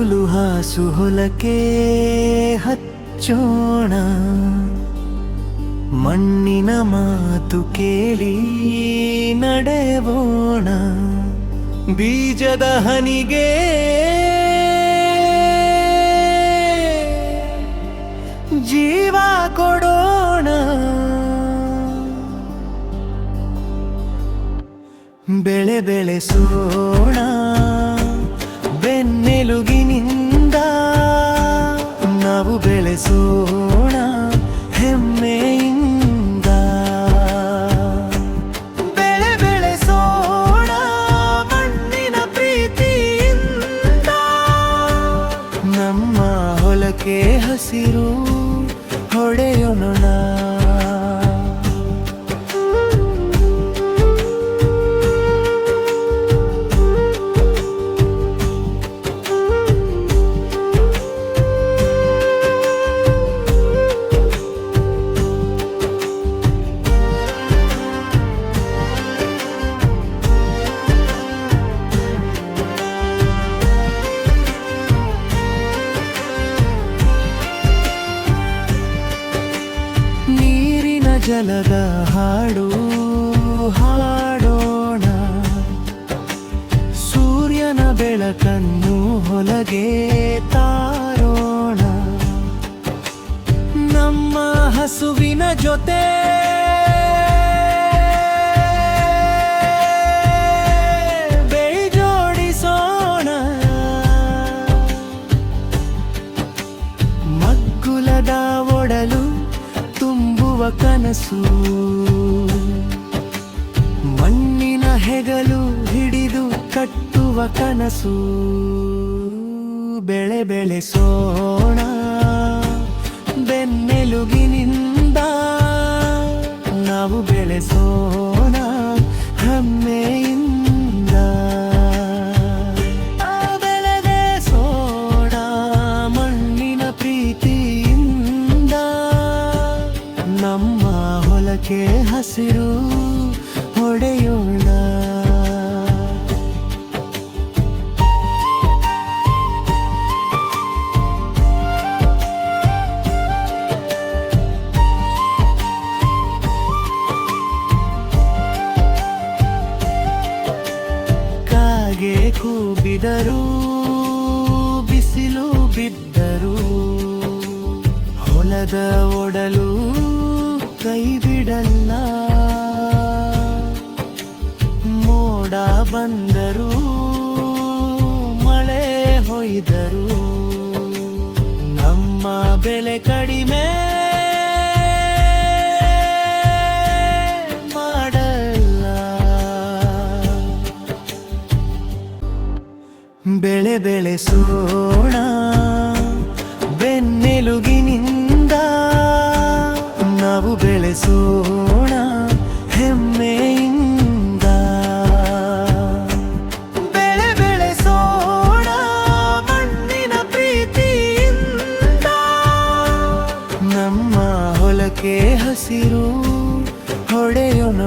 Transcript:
ಲೂಲು ಹಾಸು ಹೊಲಕ್ಕೆ ಹಚ್ಚೋಣ. ಮಣ್ಣಿನ ಮಾತು ಕೇಳಿ ನಡೆವೋಣ. ಬೀಜದ ಹನಿಗೆ ಜೀವ ಕೊಡೋಣ. ಬೆಳೆ ಬೆಳೆಸೋಣ ಬೆಳೆಸೋಣ ಹೆಮ್ಮೆಯಿಂದ. ಬೆಳೆ ಬೆಳೆಸೋಣ ಮಣ್ಣಿನ ಪ್ರೀತಿಯಿಂದ. ನಮ್ಮ ಹೊಲಕ್ಕೆ ಹಸಿರು ಹೊಡೆಯೋಣ. ಜಲದ ಹಾಡು ಹಾಡೋಣ. ಸೂರ್ಯನ ಬೆಳಕನ್ನು ಹೊಲಗೆ ತಾರೋಣ. ನಮ್ಮ ಹಸುವಿನ ಜೊತೆ. ಮಗ್ಗುಲದ ಒಡಲು ತುಂಬುವ ಕನಸು. ಮಣ್ಣಿನ ಹೆಗಲು ಹಿಡಿದು ಕಟ್ಟುವ ಕನಸು. ಬೆಳೆ ಬೆಳೆಸೋಣ. ಬೆನ್ನೆಲುಗಿನಿಂದ ನಾವು ಬೆಳೆಸೋಣ. ಹೆಮ್ಮೆಯಿಂದ ಹೊಲಕ್ಕೆ ಹಸಿರು ಹೊಡೆಯೋಣ. ಕಾಗೆ ಕೂಬಿದರು ಬಿಸಿಲು ಬಿದ್ದರು ಹೊಲದ ಒಡಲು ಕೈ ಬಿಡಲ್ಲ ಮೋಡ ಬಂದರು ಮಳೆ ಹೊಯ್ದರು ನಮ್ಮ ಬೆಲೆ ಕಡಿಮೆ ಮಾಡಲ್ಲ. ಬೆಳೆ ಬೆಳೆಸೋಣ ಬೆನ್ನೆಲುಗಿನಿಂದ ನಮ್ಮ ಹೊಲಕ್ಕೆ ಹಸಿರು ಹೊಡೆಯೋಣ